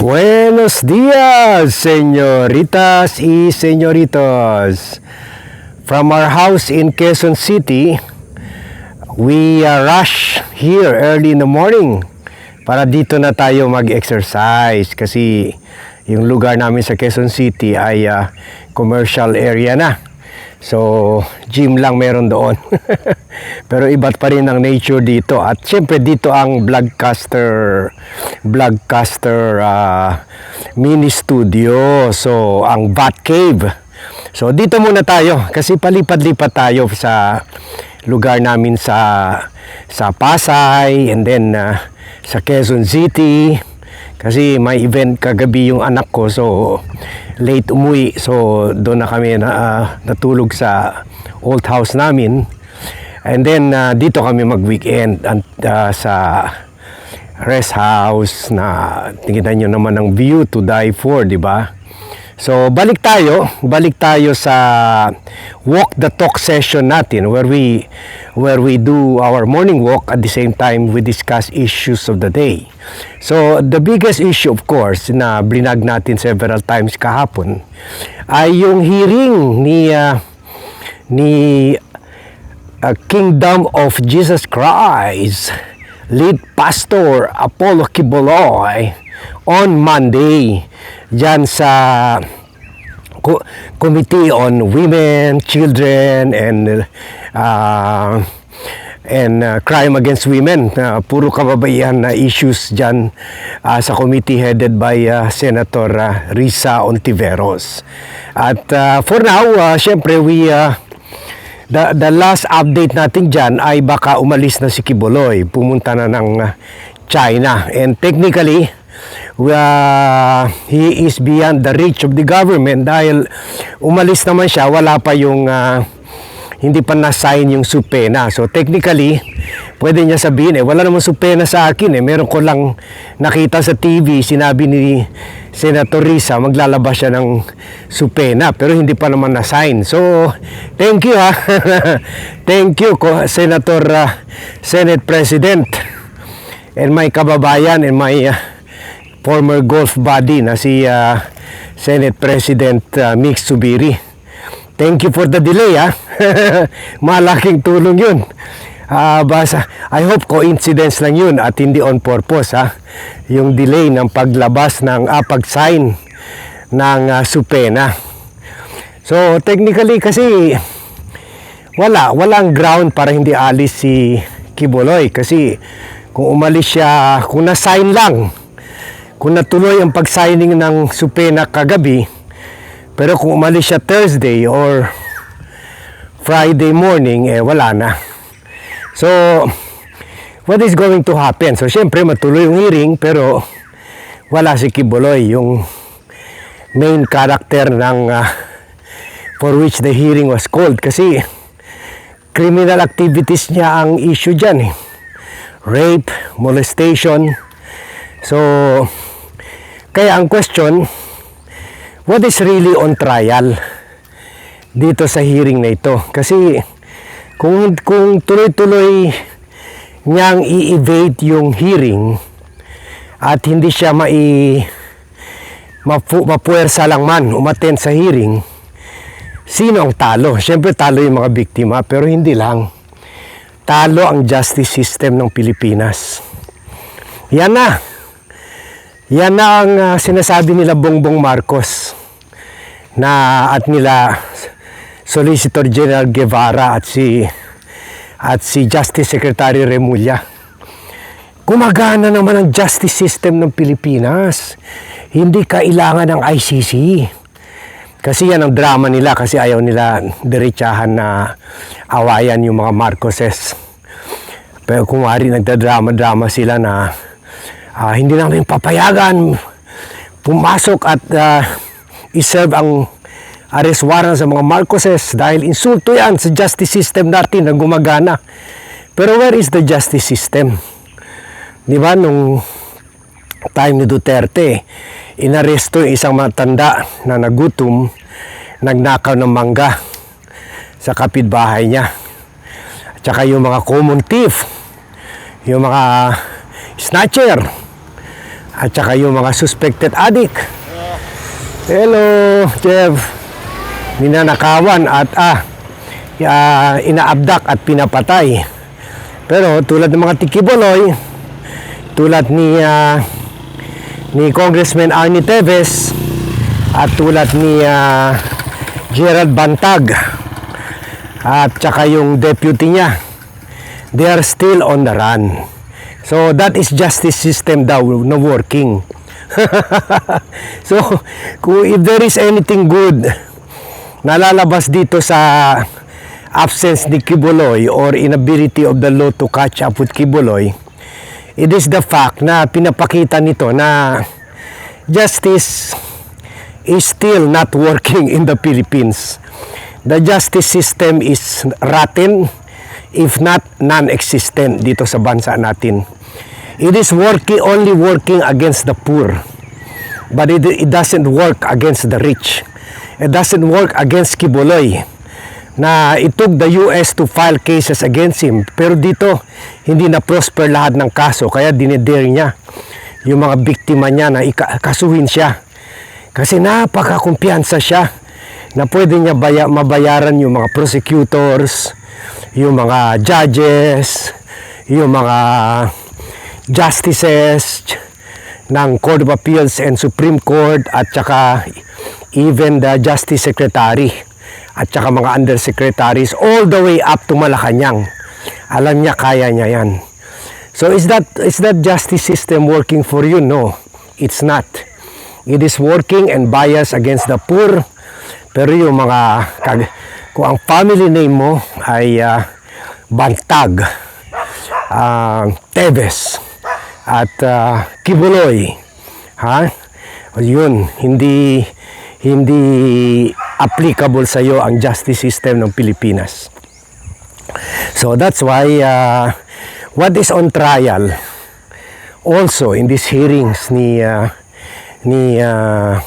Buenos días, señoritas y señoritos. From our house in Quezon City, we uh, rush here early in the morning para dito na tayo mag-exercise kasi yung lugar namin sa Quezon City ay uh, commercial area na. So, gym lang meron doon. Pero iba't pa rin ang nature dito. At syempre dito ang vlogcaster, vlogcaster uh, mini studio. So, ang Bat Cave. So, dito muna tayo kasi palipad-lipat tayo sa lugar namin sa sa Pasay and then uh, sa Quezon City kasi may event kagabi yung anak ko so late umuwi. So doon na kami na, uh, natulog sa old house namin. And then uh, dito kami mag weekend uh, sa rest house na tingnan nyo naman ang view to die for di ba So balik tayo, balik tayo sa walk the talk session natin where we where we do our morning walk at the same time we discuss issues of the day. So the biggest issue of course na blinag natin several times kahapon ay yung hearing ni uh, ni uh, Kingdom of Jesus Christ lead pastor Apollo Kiboloy on Monday dyan sa Co- Committee on Women, Children, and uh, and uh, crime against women. Uh, puro kababaihan na issues dyan uh, sa committee headed by uh, Senator uh, Risa Ontiveros. At uh, for now, uh, syempre we uh, the, the last update natin dyan ay baka umalis na si Kiboloy. Pumunta na ng uh, China. And technically, uh, he is beyond the reach of the government dahil umalis naman siya, wala pa yung uh, hindi pa na-sign yung supena. So technically, pwede niya sabihin eh, wala namang supena sa akin eh. Meron ko lang nakita sa TV, sinabi ni Senator Risa, maglalabas siya ng supena, pero hindi pa naman na-sign. So, thank you ha. thank you, Senator uh, Senate President and my kababayan and my uh, former golf buddy na si uh, Senate President uh, Mix Subiri. Thank you for the delay ha. Malaking tulong yun. Uh, basa, I hope coincidence lang yun at hindi on purpose ha. Yung delay ng paglabas ng uh, pag-sign ng uh, supena. So technically kasi wala, walang ground para hindi alis si Kiboloy kasi kung umalis siya, kung na-sign lang, kung natuloy ang pag-signing ng supena kagabi, pero kung umalis siya Thursday or Friday morning, eh wala na. So, what is going to happen? So, syempre matuloy yung hearing, pero wala si Kiboloy, yung main character ng uh, for which the hearing was called. Kasi, criminal activities niya ang issue dyan eh. Rape, molestation. So, kaya ang question, what is really on trial dito sa hearing na ito? Kasi kung, kung tuloy-tuloy niyang i-evade yung hearing at hindi siya mai mapu, mapuwersa lang man umaten sa hearing, sino ang talo? Siyempre talo yung mga biktima pero hindi lang. Talo ang justice system ng Pilipinas. Yan na. Yan na ang uh, sinasabi nila Bongbong Marcos na at nila Solicitor General Guevara at si at si Justice Secretary Remulla. Gumagana naman ang justice system ng Pilipinas. Hindi kailangan ng ICC. Kasi yan ang drama nila kasi ayaw nila diretsahan na awayan yung mga Marcoses. Pero kung wari nagdadrama-drama sila na uh, hindi namin papayagan pumasok at uh, iserve ang arrest warrant sa mga Marcoses dahil insulto yan sa justice system natin na gumagana. Pero where is the justice system? Di ba nung time ni Duterte, inaresto yung isang matanda na nagutom, nagnakaw ng mangga sa kapitbahay niya. At saka yung mga common thief, yung mga snatcher, At saka yung mga suspected addict. Hello, Jeff. Ninanakawan at ah, ah, inaabdak at pinapatay. Pero tulad ng mga tikiboloy, tulad ni ah, ni Congressman Arnie Teves at tulad ni ah, Gerald Bantag at saka yung deputy niya they are still on the run so that is justice system daw na working so if there is anything good na lalabas dito sa absence ni Kibuloy or inability of the law to catch up with Kibuloy it is the fact na pinapakita nito na justice is still not working in the Philippines. The justice system is rotten, if not non-existent dito sa bansa natin. It is working only working against the poor. But it, it doesn't work against the rich. It doesn't work against Kibuloy na it took the US to file cases against him. Pero dito, hindi na prosper lahat ng kaso. Kaya dinedare niya yung mga biktima niya na ikasuhin siya. Kasi napakakumpiyansa siya na pwede niya baya, mabayaran yung mga prosecutors, yung mga judges, yung mga justices ng Court of Appeals and Supreme Court at saka even the Justice Secretary at saka mga undersecretaries all the way up to Malacanang. Alam niya kaya niya yan. So is that is that justice system working for you? No, it's not. It is working and biased against the poor. Pero yung mga kag- kung ang family name mo ay ah, Bantag, ah, Teves at ah, Kibuloy, ha? Yun, hindi hindi applicable sa iyo ang justice system ng Pilipinas. So that's why uh, what is on trial also in these hearings ni uh, ni uh,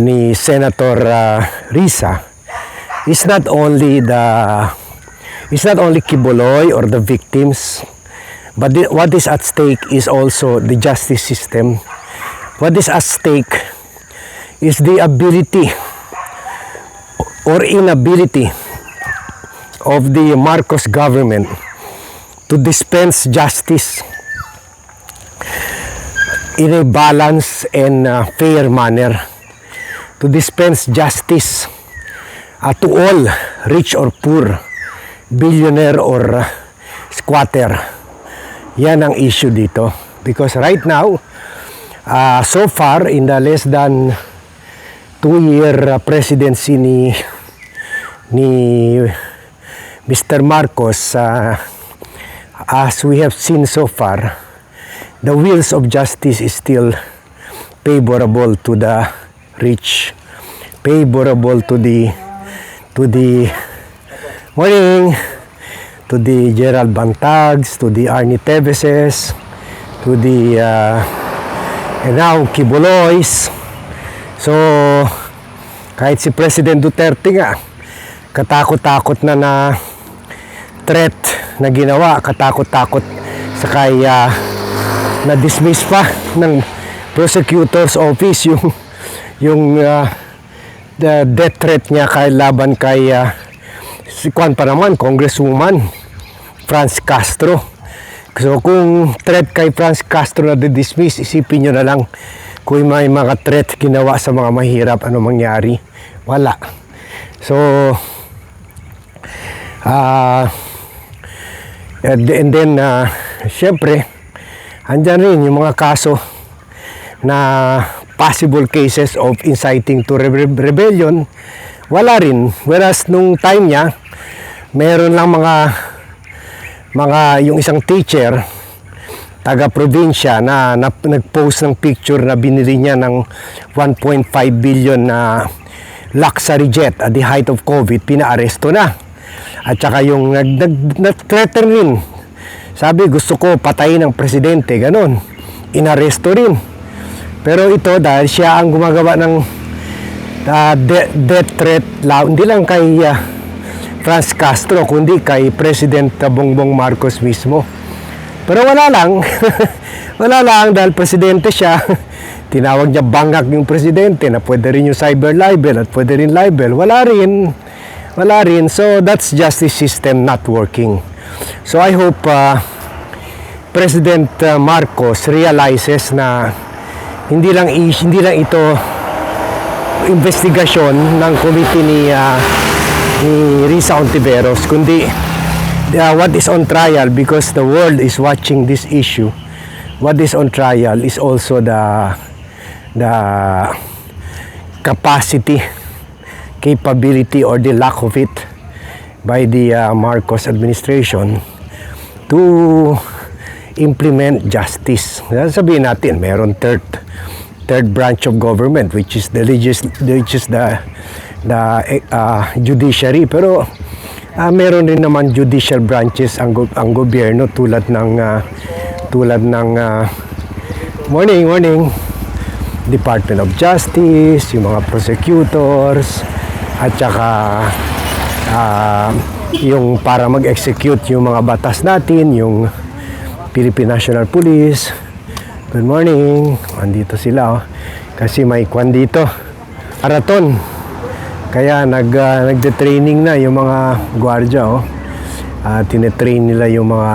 ni Senator uh, Risa is not only the is not only Kibuloy or the victims but the, what is at stake is also the justice system. What is at stake is the ability or inability of the Marcos government to dispense justice in a balanced and uh, fair manner. To dispense justice uh, to all rich or poor billionaire or uh, squatter yan ang issue dito because right now uh, so far in the less than two year uh, presidency ni ni Mr. Marcos uh, as we have seen so far the wheels of justice is still favorable to the rich favorable to the to the morning to the Gerald Bantags to the Arnie Teveses to the uh, and now Kibuloys. So kahit si President Duterte nga katakot-takot na na threat na ginawa katakot-takot sa kaya na dismiss pa ng prosecutor's office yung yung uh, the death threat niya kay laban kay uh, si Kwan pa naman congresswoman Franz Castro. So kung threat kay Franz Castro na dismiss isipin nyo na lang kung may mga threat ginawa sa mga mahirap ano mangyari? Wala. So and, and then uh, syempre andyan rin yung mga kaso na possible cases of inciting to rebe- rebellion wala rin. Whereas nung time niya meron lang mga mga yung isang teacher taga probinsya na, na nag-post ng picture na binili niya ng 1.5 billion na luxury jet at the height of COVID pinaaresto na. At saka yung nag, nag, nag-threaten rin. Sabi gusto ko patayin ng presidente ganon. Inaresto rin pero ito dahil siya ang gumagawa ng uh, de- death threat la- hindi lang kay uh, Franz Castro kundi kay President Bongbong Marcos mismo pero wala lang Wala lang dahil presidente siya. Tinawag niya bangak yung presidente na pwede rin yung cyber libel at pwede rin libel. Wala rin. Wala rin. So that's justice system not working. So I hope uh, President Marcos realizes na hindi lang hindi lang ito investigasyon ng committee ni uh, ni Risa Ontiveros kundi uh, what is on trial because the world is watching this issue what is on trial is also the the capacity capability or the lack of it by the uh, Marcos administration to implement justice. Sabihin natin, meron third third branch of government which is the legis, which is the the uh, judiciary pero uh, meron rin naman judicial branches ang go- ang gobyerno tulad ng uh, tulad ng uh, morning morning Department of Justice, yung mga prosecutors at saka ah, yung para mag-execute yung mga batas natin, yung Philippine National Police. Good morning. Andito sila oh. Kasi may kwan dito. Marathon. Kaya nag ah, nagde-training na yung mga gwardiya oh. Ah, tinetrain nila yung mga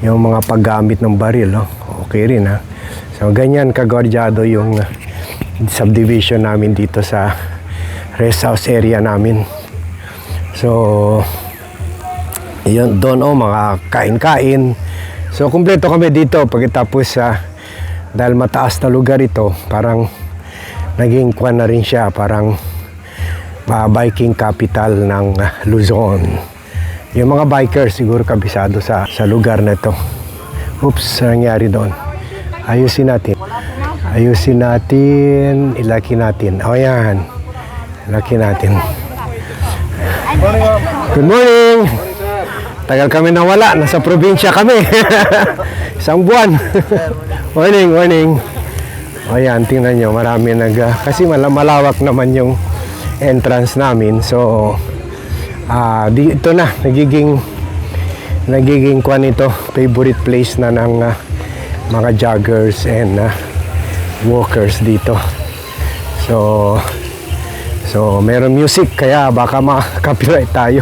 yung mga paggamit ng baril oh. Okay rin ha. So ganyan kagwardyado yung ah, subdivision namin dito sa rest house area namin. So yun doon oh mga kain-kain. So kumpleto kami dito pagkatapos sa dahil mataas na lugar ito, parang naging kwan na rin siya, parang ah, biking capital ng ah, Luzon. Yung mga bikers siguro kabisado sa sa lugar na ito. Oops, nangyari doon. Ayusin natin. Ayusin natin, ilaki natin. O yan. Ilaki natin. Good morning. Tagal kami nawala. Nasa probinsya kami. Isang buwan. morning, morning. O yan, tingnan nyo. Marami nag... ah, kasi mala- malawak naman yung entrance namin. So, ah dito na. Nagiging... Nagiging kwan ito. Favorite place na ng ah, mga joggers and ah, walkers dito. So, So, meron music kaya baka ma-copyright tayo.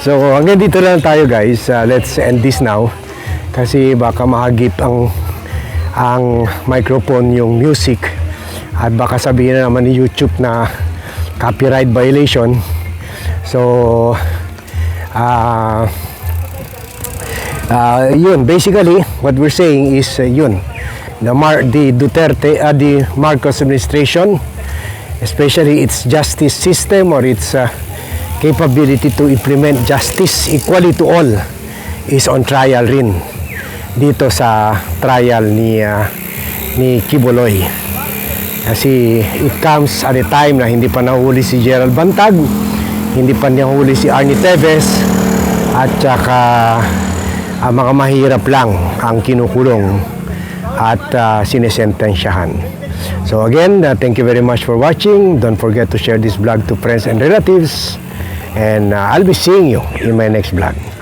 So, hanggang dito lang tayo guys. Uh, let's end this now. Kasi baka mahagip ang ang microphone yung music at baka sabihin na naman ni YouTube na copyright violation. So, ah Ah, yun, basically, what we're saying is uh, yun. The, Mar- the Duterte, uh, the Marcos administration, especially its justice system or its uh, capability to implement justice equally to all is on trial rin dito sa trial ni uh, ni Kibuloy. Kasi it comes at a time na hindi pa nahuli si Gerald Bantag, hindi pa nahuli si Arnie Teves, at saka ang mga mahirap lang ang kinukulong at uh, sinesentensyahan. So again, uh, thank you very much for watching. Don't forget to share this vlog to friends and relatives. And uh, I'll be seeing you in my next vlog.